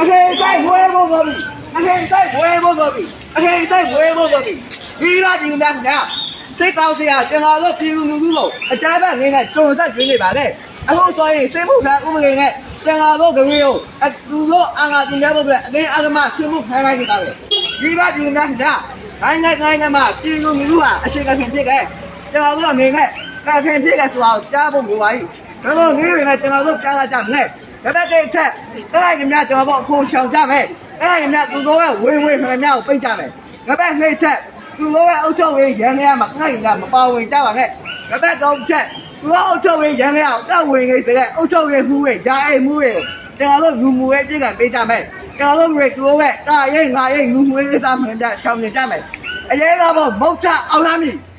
အခေဆိုင်ဝဲဖို့ပါပြီအခေဆိုင်ဝဲဖို့ပါပြီအခေဆိုင်ဝဲဖို့ပါပြီဒီလာဒီများခင်ဗျာစိတ်ကောင်းစရာကျွန်တော်တို့ပြည်သူလူထုကိုအကြမ်းဖက်နေနဲ့ကြုံဆက်ကျွေးနေပါလေအခုဆိုရင်စိတ်မှုခံဥပဒေနဲ့ကျွန်တော်တို့ကလေးကိုအသူတို့အာဏာတင်ရဖို့အတွက်အကင်းအကမဆွေးမှုခိုင်းလိုက်နေတာပဲဒီလာဒီများခင်ဗျာတိုင်းနဲ့တိုင်းနဲ့မှာပြည်သူလူထုဟာအရှိကခင်ဖြစ်ခဲ့ကျွန်တော်တို့အနေနဲ့ ကခင်ဖြစ်ခဲ့ဆိုတာကိုကြားဖို့လိုပါ යි ကျွန်တော်ငေးတွေကကျွန်တော်တို့ကြားလာကြမယ်။ဒါပေမဲ့ဒီအချက်အဲ့ဒါကများကျွန်တော်တို့အခုရှောင်ကြမယ်။အဲ့ဒါကများသူတို့ရဲ့ဝင်းဝင်းမှန်များကိုပိတ်ကြမယ်။ဒါပေမဲ့နေ့ချက်သူတို့ရဲ့အုပ်ချုပ်ရေးရန်ရမှာခိုင်ကမပါဝင်ကြပါနဲ့။ဒါပေမဲ့တော့ချက်သူတို့အုပ်ချုပ်ရေးရန်ရအောင်တဝင်နေစေတဲ့အုပ်ချုပ်ရေးမှုတွေဂျာအိမ်မှုတွေကျွန်တော်တို့လူမှုရဲ့ပြည်ကပေးကြမယ်။ကျွန်တော်တို့ရေသူတို့ရဲ့တာရိတ်ငါရိတ်လူမှုရေးကိစ္စမှန်တဲ့ရှောင်နေကြမယ်။အရေးကတော့မုတ်ချအောင်လားမည်။